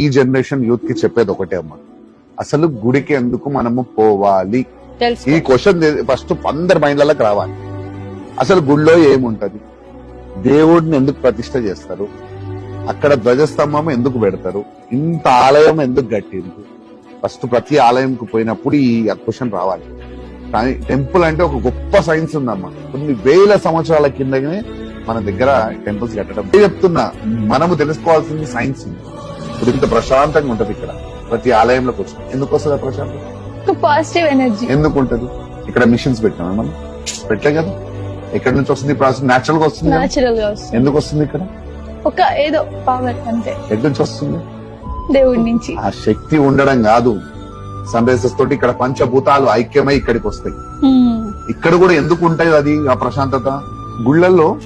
ఈ జనరేషన్ యూత్కి చెప్పేది ఒకటే అమ్మా. అసలు గుడికి ఎందుకు మనము పోవాలి? ఈ క్వశ్చన్ ఫస్ట్ అందరి మైండ్లలోకి రావాలి. అసలు గుడిలో ఏముంటది? దేవుడిని ఎందుకు ప్రతిష్ట చేస్తారు? అక్కడ ధ్వజస్తంభం ఎందుకు పెడతారు? ఇంత ఆలయం ఎందుకు కట్టింది ఫస్ట్ ప్రతి ఆలయంకు పోయినప్పుడు ఈ క్వశ్చన్ రావాలి. కానీ టెంపుల్ అంటే ఒక గొప్ప సైన్స్ ఉందమ్మా. కొన్ని వేల సంవత్సరాల కిందనే మన దగ్గర టెంపుల్స్ కట్టడం. నేను చెప్తున్నా మనము తెలుసుకోవాల్సింది సైన్స్. ఉంది ఇప్పుడు ఇంత ప్రశాంతంగా ఉంటది ఇక్కడ. ప్రతి ఆలయంలోకి వచ్చి ఎందుకు వస్తుంది ప్రశాంతం పాజిటివ్ ఎనర్జీ ఎందుకు ఉంటది ఇక్కడ మిషన్స్ పెట్టామా మనం? పెట్టలే కదా. ఎక్కడి నుంచి వస్తుంది? ప్రాసెస్ నేచురల్గా వస్తుంది కదా? నాచురల్గా వస్తుంది. ఎందుకు వస్తుంది ఇక్కడ? ఒక ఏదో పవర్ అంతే. ఎక్కడి నుంచి వస్తుంది? దేవుడి నుంచి. ఆ శక్తి ఉండడం కాదు. సన్ రైజెస్ తోటి ఇక్కడ పంచభూతాలు ఐక్యమై ఇక్కడికి వస్తాయి. Hmm. ఇక్కడ కూడా ఎందుకు ఉంటాయి అది ఆ ప్రశాంతత? గుళ్ళల్లో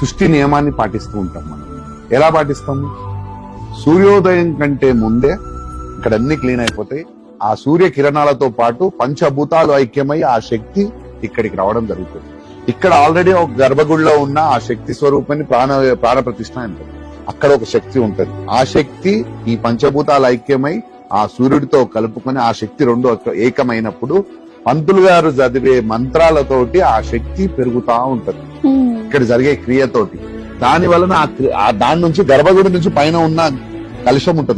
సృష్టి నియమాన్ని పాటిస్తూ ఉంటాం మనం. ఎలా పాటిస్తాము సూర్యోదయం కంటే ముందే ఇక్కడ అన్ని క్లీన్ అయిపోతాయి. ఆ సూర్య కిరణాలతో పాటు పంచభూతాలు ఐక్యమై ఆ శక్తి ఇక్కడికి రావడం జరుగుతుంది. ఇక్కడ ఆల్రెడీ ఒక గర్భగుడిలో ఉన్న ఆ శక్తి స్వరూపాన్ని ప్రాణ ప్రాణ ప్రతిష్ట అంటారు. అక్కడ ఒక శక్తి ఉంటది. ఆ శక్తి ఈ పంచభూతాలు ఐక్యమై ఆ సూర్యుడితో కలుపుకొని ఆ శక్తి రెండు ఏకమైనప్పుడు పంతులు గారు చదివే మంత్రాలతోటి ఆ శక్తి పెరుగుతా ఉంటది. ఇక్కడ జరిగే క్రియతోటి. దాని వలన ఆ దాని నుంచి గర్భగుడి నుంచి పైన ఉన్న కలుషం ఉంటది